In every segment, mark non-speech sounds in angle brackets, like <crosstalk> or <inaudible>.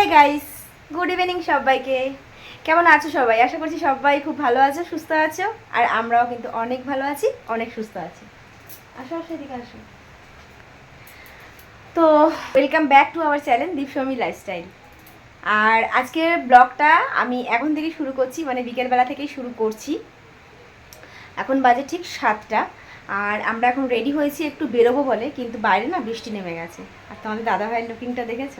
Hey guys good evening সবাইকে। কেমন আছো সবাই? আশা করছি সবাই খুব ভালো আছো, সুস্থ আছো, আর আমরাও কিন্তু অনেক ভালো আছি, অনেক সুস্থ আছি। আসো আসো, এদিকে আসো। তো welcome back to our channel দীপসমি lifestyle আর আজকের ব্লগটা আমি এখন থেকে শুরু করছি মানে বিকেলবেলা থেকেই শুরু করছি। এখন বাজে ঠিক সাতটা, আর আমরা এখন রেডি হয়েছি একটু বেরোবো বলে, কিন্তু বাইরে না বৃষ্টি নেমে গেছে। আর তোমাদের দাদা ভাইয়ের লুকিংটা দেখেছ?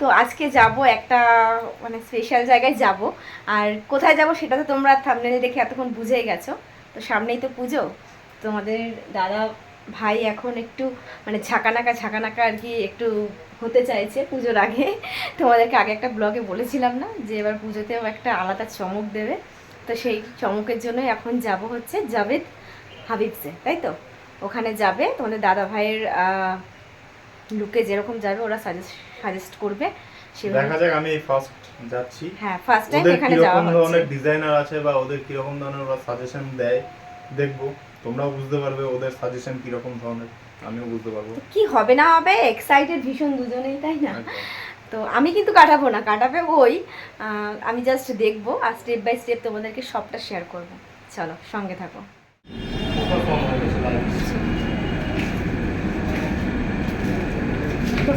তো আজকে যাব একটা মানে স্পেশাল জায়গায় যাব। আর কোথায় যাব সেটা তো তোমরা থামনেল দেখে এতক্ষণ বুঝেই গেছো। তো সামনেই তো পুজো। তোমাদের দাদা ভাই এখন একটু মানে ঝাঁকানাকা ঝাঁকানাকা আর কি একটু হতে চাইছে পুজোর আগে। তোমাদেরকে আগে একটা ব্লগে বলেছিলাম না, যে এবার পুজোতেও একটা আলাদা চমক দেবে। তো সেই চমকের জন্য এখন যাব হচ্ছে জাভেদ হাবিবসে, তাই তো? ওখানে যাবে। তোমাদের দাদা ভাইয়ের লুকে যেরকম যাবে, ওরা সাজেস্ট সাজেস্ট করবে দেখা যাক আমি ফার্স্ট যাচ্ছি। হ্যাঁ ফার্স্ট টাইম ওদের এখানে যাওয়া কীরকম ধরনের হচ্ছে ডিজাইনার আছে বা ওদের কীরকম ধরনের ওরা সাজেশন দেয় দেখব। তোমরাও বুঝতে পারবে ওদের সাজেশন কীরকম ধরনের আমিও বুঝতে পারব। কি হবে না হবে এক্সাইটেড ভীষণ দুজনেই তাই না? তো আমি কিন্তু কাটাবো না কাটাবে ওই। আহ, আমি জাস্ট দেখব আর স্টেপ বাই স্টেপ তোমাদেরকে সবটা শেয়ার করব। চলো সঙ্গে থাকো।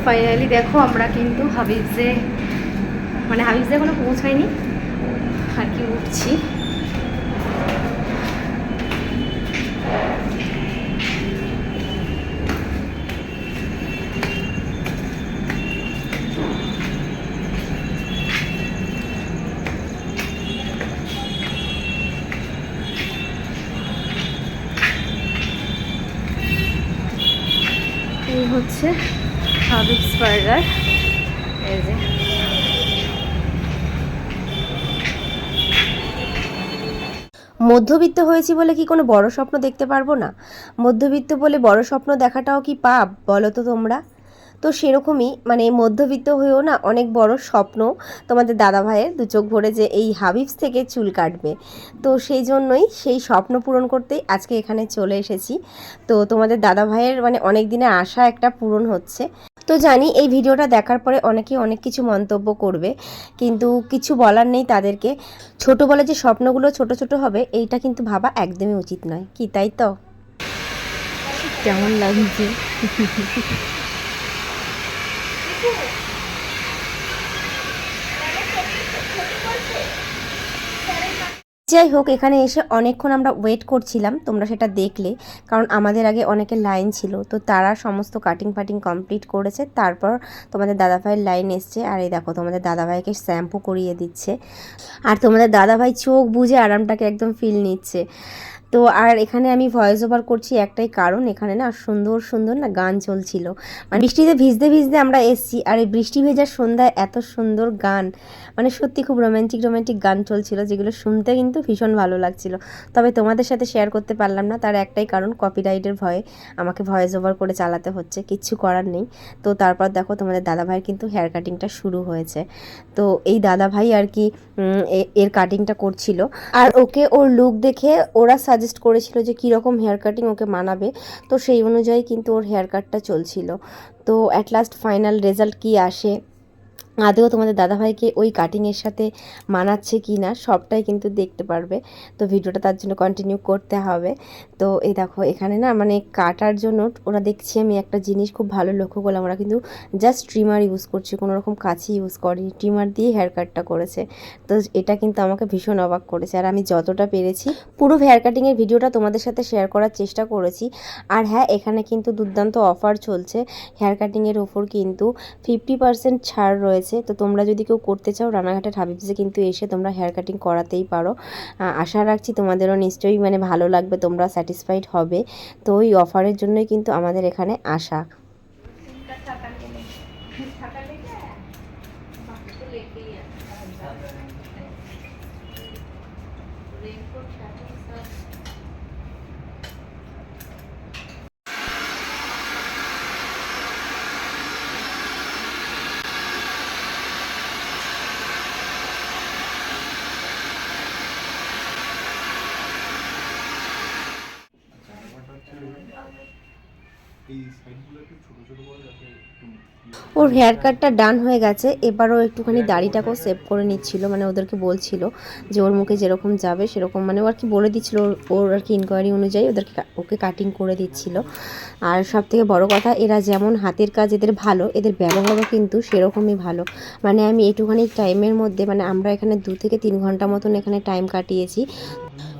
ফাইনালি দেখো আমরা কিন্তু হাবিজে মানে হাবিজে এখনও পৌঁছায়নি। আর কি উঠছি এই হচ্ছে হাবিবস বার্গার মধ্যবিত্ত হয়েছি বলে কি কোনো বড় স্বপ্ন দেখতে পারব না? মধ্যবিত্ত বলে বড় স্বপ্ন দেখাটাও কি পাপ, বলো তো তোমরা? তো সেরকমই মানে মধ্যবিত্ত হয়েও না অনেক বড় স্বপ্ন তোমাদের দাদা ভাইয়ের দু চোখ ভরে যে এই হাবিবস থেকে চুল কাটবে। তো সেই জন্যই সেই স্বপ্ন পূরণ করতেই আজকে এখানে চলে এসেছি। তো তোমাদের দাদা ভাইয়ের মানে অনেক দিনে আশা একটা পূরণ হচ্ছে। তো জানি এই ভিডিওটা দেখার পরে অনেকে অনেক কিছু মন্তব্য করবে, কিন্তু কিছু বলার নেই তাদেরকে। ছোট বলে যে স্বপ্নগুলো ছোট ছোট হবে, এইটা কিন্তু ভাবা একদমই উচিত নয়। কি, তাই তো? কেমন লাগছে? যাই হোক, এখানে এসে অনেকক্ষণ আমরা ওয়েট করছিলাম, তোমরা সেটা দেখলে। কারণ আমাদের আগে অনেকে লাইন ছিল, তো তারা সমস্ত কাটিং ফাটিং কমপ্লিট করেছে। তারপর তোমাদের দাদাভাইয়ের লাইন এসছে, আর এই দেখো, তোমাদের দাদাভাইকে শ্যাম্পু করিয়ে দিচ্ছে। আর তোমাদের দাদাভাই চোখ বুঝে আরামটাকে একদম ফিল নিচ্ছে। তো আর এখানে আমি ভয়েস ওভার করছি একটাই কারণ, এখানে না সুন্দর সুন্দর না গান চলছিল। মানে বৃষ্টিতে ভিজতে ভিজতে আমরা এসছি, আর এই বৃষ্টি ভেজার সন্ধ্যায় এত সুন্দর গান মানে সত্যি খুব রোমান্টিক রোম্যান্টিক গান চলছিল, যেগুলো শুনতে কিন্তু ভীষণ ভালো লাগছিল। তবে তোমাদের সাথে শেয়ার করতে পারলাম না, তার একটাই কারণ কপিরাইটের ভয়ে আমাকে ভয়েস ওভার করে চালাতে হচ্ছে, কিচ্ছু করার নেই। তো তারপর দেখো তোমাদের দাদাভাইয়ের কিন্তু হেয়ার কাটিংটা শুরু হয়েছে। তো এই দাদাভাই আর কি এর কাটিংটা করছিল। আর ওকে ওর লুক দেখে ওরা সাজেস্ট করেছিল যে কীরকম হেয়ার কাটিং ওকে মানাবে। তো সেই অনুযায়ী কিন্তু ওর হেয়ার কাটটা চলছিল। তো অ্যাট লাস্ট ফাইনাল রেজাল্ট কী আসে? আদেও তোমাদের দাদাভাইকে ওই কাটিংয়ের সাথে মানাচ্ছে কি না সবটাই কিন্তু দেখতে পারবে। তো ভিডিওটা তার জন্য কন্টিনিউ করতে হবে। তো এই দেখো, এখানে না মানে কাটার জন্য ওরা দেখছি আমি একটা জিনিস খুব ভালো লক্ষ্য করলাম। ওরা কিন্তু জাস্ট ট্রিমার ইউজ করছে, কোনো রকম কাছি ইউজ করেনি ট্রিমার দিয়ে হেয়ার কাটটা করেছে। তো এটা কিন্তু আমাকে ভীষণ অবাক করেছে। আর আমি যতটা পেরেছি, পুরো হেয়ার কাটিংয়ের ভিডিওটা তোমাদের সাথে শেয়ার করার চেষ্টা করেছি। আর হ্যাঁ এখানে কিন্তু দুর্দান্ত অফার চলছে। হেয়ার কাটিংয়ের ওপর কিন্তু ফিফটি পার্সেন্ট ছাড় রয়েছে। তো তোমরা যদি কেউ করতে চাও, রানাঘাটের হাবিবসে কিন্তু এসে তোমরা হেয়ার কাটিং করাতেই পারো। আশা রাখছি তোমাদেরও নিশ্চয়ই মানে ভালো লাগবে, তোমরা স্যাটিসফাইড হবে। তো ওই অফারের জন্যই কিন্তু আমাদের এখানে আসা। সাইডগুলো একটু ওর হেয়ার কাটটা ডান হয়ে গেছে। এবারও একটুখানি দাড়িটাকেও সেভ করে নিচ্ছিল মানে ওদেরকে বলছিল যে ওর মুখে যেরকম যাবে সেরকম মানে ও আর কি বলে দিচ্ছিল ওর- ওর আর কি ইনকোয়ারি অনুযায়ী ওদেরকে ওকে কাটিং করে দিচ্ছিল। আর সব থেকে বড় কথা এরা যেমন হাতের কাজ এদের ভালো এদের ব্যবহারও কিন্তু সেরকমই ভালো। মানে আমি এটুখানি টাইমের মধ্যে মানে আমরা এখানে দু থেকে তিন ঘণ্টা মতন এখানে টাইম কাটিয়েছি।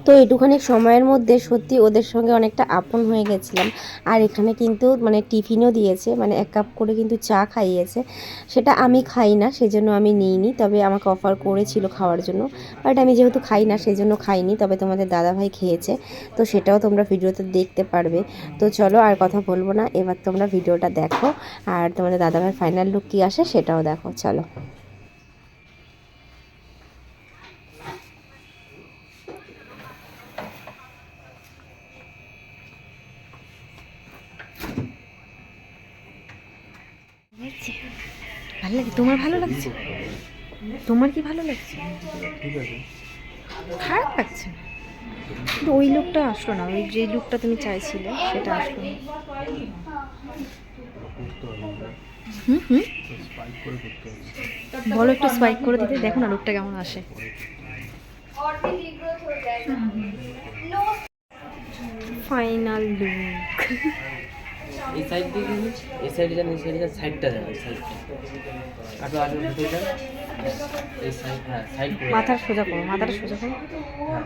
তো এটুখানি সময়ের মধ্যে সত্যি ওদের সঙ্গে অনেকটা আপন হয়ে গেছিলাম। আর এখানে কিন্তু মানে টিফিনও দিয়েছে মানে এক কাপ করে কিন্তু চা খাইয়েছে। সেটা আমি খাই না, সেজন্য আমি নিইনি, তবে আমাকে অফার করেছিল খাওয়ার জন্য। বাট আমি যেহেতু খাই না, সেজন্য খাইনি, তবে তোমাদের দাদাভাই খেয়েছে। তো সেটাও তোমরা ভিডিওতে দেখতে পারবে। তো চলো আর কথা বলব না, এবার তোমরা ভিডিওটা দেখো। আর তোমাদের দাদাভাই ফাইনাল লুক কী আসে সেটাও দেখো, চলো। ভালো লাগে? তোমার ভালো লাগছে? তোমার কি ভালো লাগছে? খারাপ লাগছে কিন্তু ওই লুকটা আসলো না। ওই যে লুকটা তুমি চাইছিলে, সেটা আসলো না। হুম হুম? বলো একটু স্পাইক করে দিতে, দেখো না লুকটা কেমন আসে। ফাইনাল লুক এই সাইড দিকে এই সাইডে যান এই সাইডে যান সাইডটা যান এই সাইডটা আরও আগে ভিতরে যান এই সাইড হ্যাঁ সাইড করে মাথার সোজা করো মাথাটা সোজা করো। হ্যাঁ।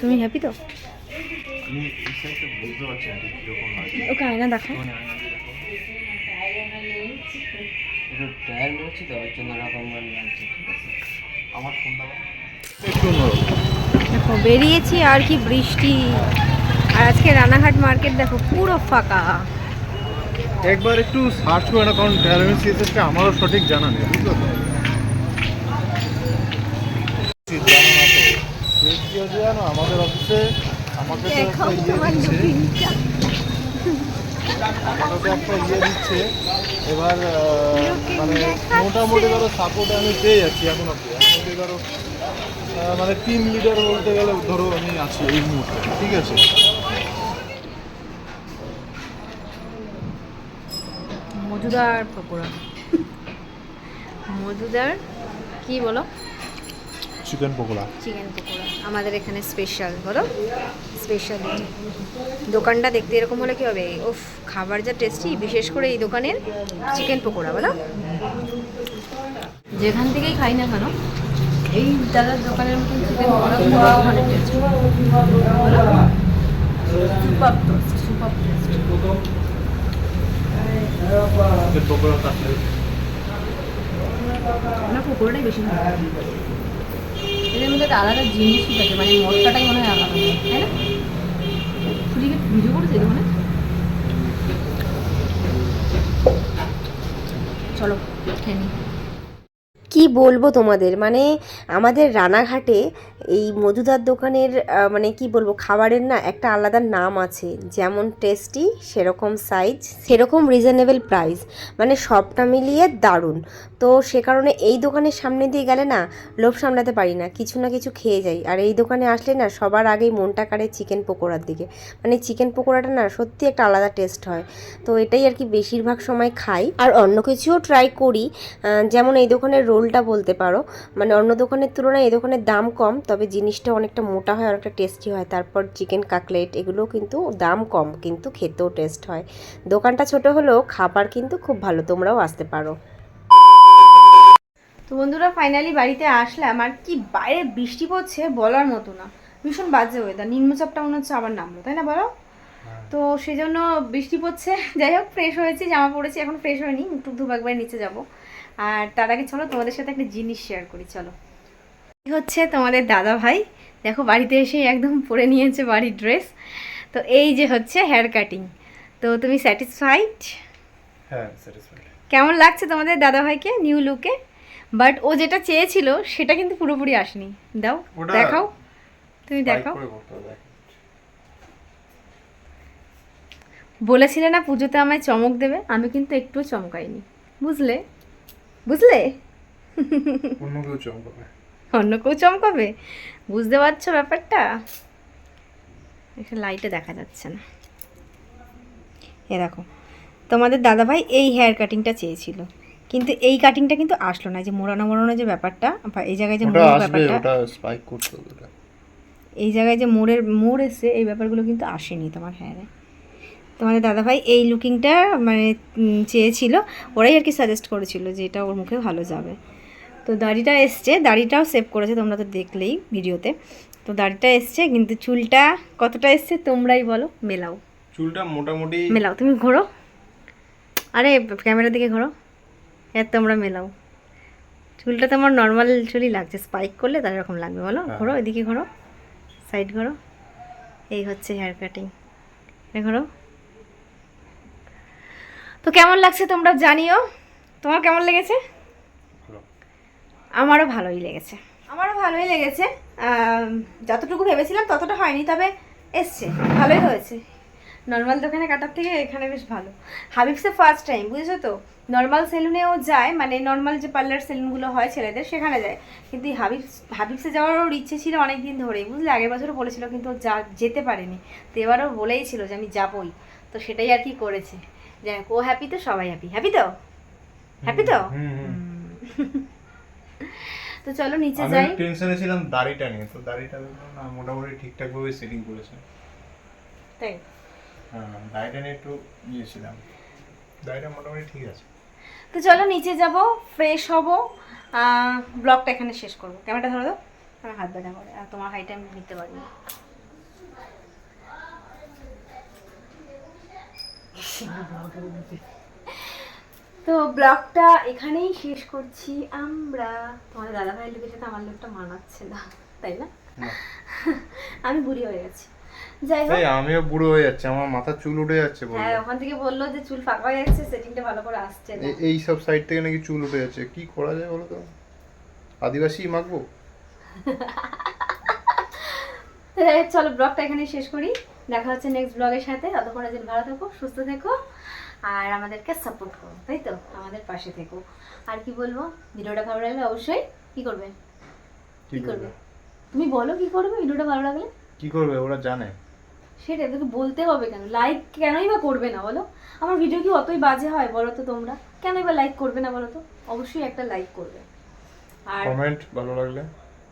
তুমি হ্যাপি তো? আমি এই সাইডটা বুঝতে পারছি না ঠিক কীরকম লাগে ওকে আয়না দেখো। মানে দিয়ে একটু টায়ার তো ওই জন্য মানে লাগছে ঠিক আছে। আমার ফোনটা একটু দেখো বেরিয়েছি আর কি বৃষ্টি। আর আজকে রানাঘাট মার্কেট দেখো পুরো ফাঁকা। একবার একটু সার্চ করে না কারণ ড্রাইভিং সিএসএসটা আমারও সঠিক জানা নেই বুঝলো তো আমাদের অফিসে আমাকে তো একটা ইয়ে দিচ্ছে আমাকে একটা ইয়ে দিচ্ছে। এবার মানে মোটামুটি ধরো সাপোর্ট আমি পেয়ে যাচ্ছি এখন ধরো মানে টিম লিডার বলতে গেলে ধরো আমি আছি এই মুহূর্তে ঠিক আছে? মধুদার পকোড়া। মধুদার কি বলো? চিকেন পকোড়া। চিকেন পকোড়া। আমাদের এখানে স্পেশাল বলো? স্পেশাল দোকানটা দেখতে এরকম হলে কি হবে? উফ খাবার যা টেস্টি বিশেষ করে এই দোকানের চিকেন পকোড়া বলো? যেখান থেকেই খাই না কেন এই দাদার দোকানের মতন চিকেন পকোড়া খুব অনেক taste super taste super taste আমার বেশি ভালো। এদের মধ্যে একটা আলাদা জিনিসই থাকে মানে মশলাটাই মনে হয় আলাদা, তাই না? সুজিকে ভিডিও করেছে দোকানে চলো, খেয়ে কি বলব তোমাদের? মানে আমাদের রানাঘাটে এই মধুদার দোকানের মানে কি বলব, খাবারের না একটা আলাদা নাম আছে। যেমন টেস্টি, সেরকম সাইজ সেরকম রিজনেবল প্রাইস মানে সবটা মিলিয়ে দারুণ। তো সে কারণে এই দোকানের সামনে দিয়ে গেলে না লোভ সামলাতে পারি না। কিছু না কিছু খেয়ে যাই। আর এই দোকানে আসলে না সবার আগেই মনটা কাড়ে চিকেন পকোড়ার দিকে। মানে চিকেন পকোড়াটা না সত্যি একটা আলাদা টেস্ট হয়। তো এটাই আর কি বেশিরভাগ সময় খাই। আর অন্য কিছুও ট্রাই করি। যেমন এই দোকানের রোলটা বলতে পারো। মানে অন্য দোকানের তুলনায় এই দোকানের দাম কম তবে জিনিসটা অনেকটা মোটা হয় অনেকটা টেস্টি হয়। তারপর চিকেন কাকলেট এগুলো কিন্তু দাম কম কিন্তু খেতেও টেস্ট হয়। দোকানটা ছোট হলেও খাবার কিন্তু খুব ভালো তোমরাও আসতে পারো। তো বন্ধুরা ফাইনালি বাড়িতে আসলাম আর কি বাইরে বৃষ্টি পড়ছে বলার মতো না। ভীষণ বাজে ওয়েদার নিম্নচাপটা মনে হচ্ছে আবার নামলো তাই না বলো? তো সেই জন্য বৃষ্টি পড়ছে যাই হোক ফ্রেশ হয়েছি জামা পড়েছি এখন ফ্রেশ হয়নি মুখ টুক ধুব একবার নিচে যাব। আর তার আগে চলো তোমাদের সাথে একটা জিনিস শেয়ার করি চলো। হচ্ছে তোমাদের দাদা ভাই দেখো বাড়িতে এসে একদম পরে নিয়েছে বাড়ির ড্রেস তো এই যে হচ্ছে হেয়ার কাটিং তো তুমি স্যাটিসফাইড হ্যাঁ স্যাটিসফাইড কেমন লাগছে তোমাদের দাদা ভাইকে নিউ লুকে বাট ও যেটা চেয়েছিল সেটা কিন্তু পুরোপুরি আসেনি। দাও দেখাও। তুমি দেখাও। বলেছিলে না পুজোতে আমায় চমক দেবে? আমি কিন্তু একটুও চমকাইনি। বুঝলে? বুঝলে? অন্য কেউ চমকাবে। অন্য কেউ চমকাবে? বুঝতে পারছ ব্যাপারটা? একটা লাইটে দেখা যাচ্ছে না। এ দেখো তোমাদের দাদাভাই এই হেয়ার কাটিংটা চেয়েছিল। কিন্তু এই কাটিংটা কিন্তু আসলো না যে মোড়ানো মোড়ানো যে ব্যাপারটা বা এই জায়গায় যে মোড়ের ব্যাপারটা। স্পাইক করতে হবে এই জায়গায় যে মোড়ের মোড় এসে এই ব্যাপারগুলো কিন্তু আসেনি তোমার হেয়ারে তোমাদের দাদাভাই এই লুকিংটা মানে চেয়েছিল। ওরাই আর কি সাজেস্ট করেছিল যে এটা ওর মুখে ভালো যাবে। তো দাড়িটা এসছে দাড়িটাও সেভ করেছে তোমরা তো দেখলেই ভিডিওতে। তো দাড়িটা এসছে কিন্তু চুলটা কতটা এসছে তোমরাই বলো মেলাও। চুলটা মোটামুটি মেলাও তুমি ঘোরো। আরে ক্যামেরার দিকে ঘোরো। হ্যাঁ তোমরা মেলাও। চুলটা তো আমার নর্মাল চুলই লাগছে স্পাইক করলে তার এরকম লাগবে বলো। হ্যাঁ। ঘোরো এদিকে ঘোরো সাইড ঘোরো। এই হচ্ছে হেয়ার কাটিং ঘোরো। তো কেমন লাগছে তোমরা জানিও? তোমার কেমন লেগেছে? আমারও ভালোই লেগেছে। আমারও ভালোই লেগেছে। যতটুকু ভেবেছিলাম ততটা হয়নি তবে এসছে। ভালোই হয়েছে। নর্মাল দোকানে কাটার থেকে এখানে বেশ ভালো। হাবিবসে ফার্স্ট টাইম বুঝেছ তো? নর্মাল সেলুনেও যায় মানে নর্মাল যে পার্লার সেলুনগুলো হয় ছেলেদের সেখানে যায়। কিন্তু হাবিব হাবিবসে যাওয়ার ওর ইচ্ছে ছিল অনেক দিন ধরেই। বুঝলে আগের বছরও বলেছিল কিন্তু ও যা যেতে পারেনি। তো এবারও বলেই ছিল যে আমি যাবই। তো সেটাই আর কি করেছে। যাই হোক, ও হ্যাপি তো সবাই হ্যাপি হ্যাপি তো? হ্যাপি তো। <laughs> তো চলো নিচে যাই। আমি টেনশনে ছিলাম দাড়িটা নিয়ে তো দাড়িটা না মোটামুটি ঠিকঠাক ভাবে সেটিং করেছে। তাই? হ্যাঁ দাড়িটা নিয়ে একটু ইয়ে ছিলাম। দাড়িটা মোটামুটি ঠিক আছে। তো চলো নিচে যাব ফ্রেশ হব ব্লগটা এখানে শেষ করব। ক্যামেরাটা ধরো তো। আমার হাত ব্যথা করে আর তোমার হাইটা আমি নিতে পারি না তো ব্লগটা এখানেই শেষ করছি। আমরা তোমাদের দাদা ভাইয়ের লোকের সাথে আমার লোকটা মানাচ্ছে না তাই না। আমি বুড়ি হয়ে গেছি। যাই হোক। আমিও বুড়ো হয়ে যাচ্ছে আমার মাথার চুল উঠে যাচ্ছে বলল। হ্যাঁ ওখান থেকে বলল যে চুল ফাঁকা হয়ে যাচ্ছে সেটিংটা ভালো করে আসছে না। এই- সব সাইড থেকে নাকি চুল উঠে যাচ্ছে। কি করা যায় বলো তো? আদিবাসী মাখবো? চলো ব্লগটা এখানে শেষ করি। দেখা হচ্ছে নেক্সট ব্লগের সাথে। ততক্ষণে যেন ভালো থেকো সুস্থ থেকো আর আমাদেরকে সাপোর্ট করো তাই তো? আমাদের পাশে থেকো। আর কি বলব? ভিডিওটা ভালো লাগলে অবশ্যই কি করবে? কি করবে? করবে? তুমি বলো কি করবে ভিডিওটা ভালো লাগলে? কি করবে? ওরা জানে। সেটা তোকে বলতে হবে কেন? লাইক কেনই বা করবে না বলো? আমার ভিডিও কি অতই বাজে হয় বলো তো তোমরা? কেনই বা লাইক করবে না বলো তো? অবশ্যই একটা লাইক করবে। আর কমেন্ট ভালো লাগলে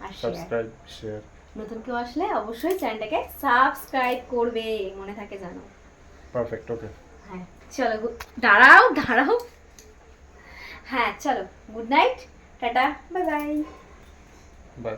আর সাবস্ক্রাইব শেয়ার নতুন কেউ আসলে অবশ্যই চ্যানেলটাকে সাবস্ক্রাইব করবে মনে থাকে জানো পারফেক্ট ওকে। হ্যাঁ চলো দাঁড়াও দাঁড়াও। হ্যাঁ চলো good night tata bye. Bye bye.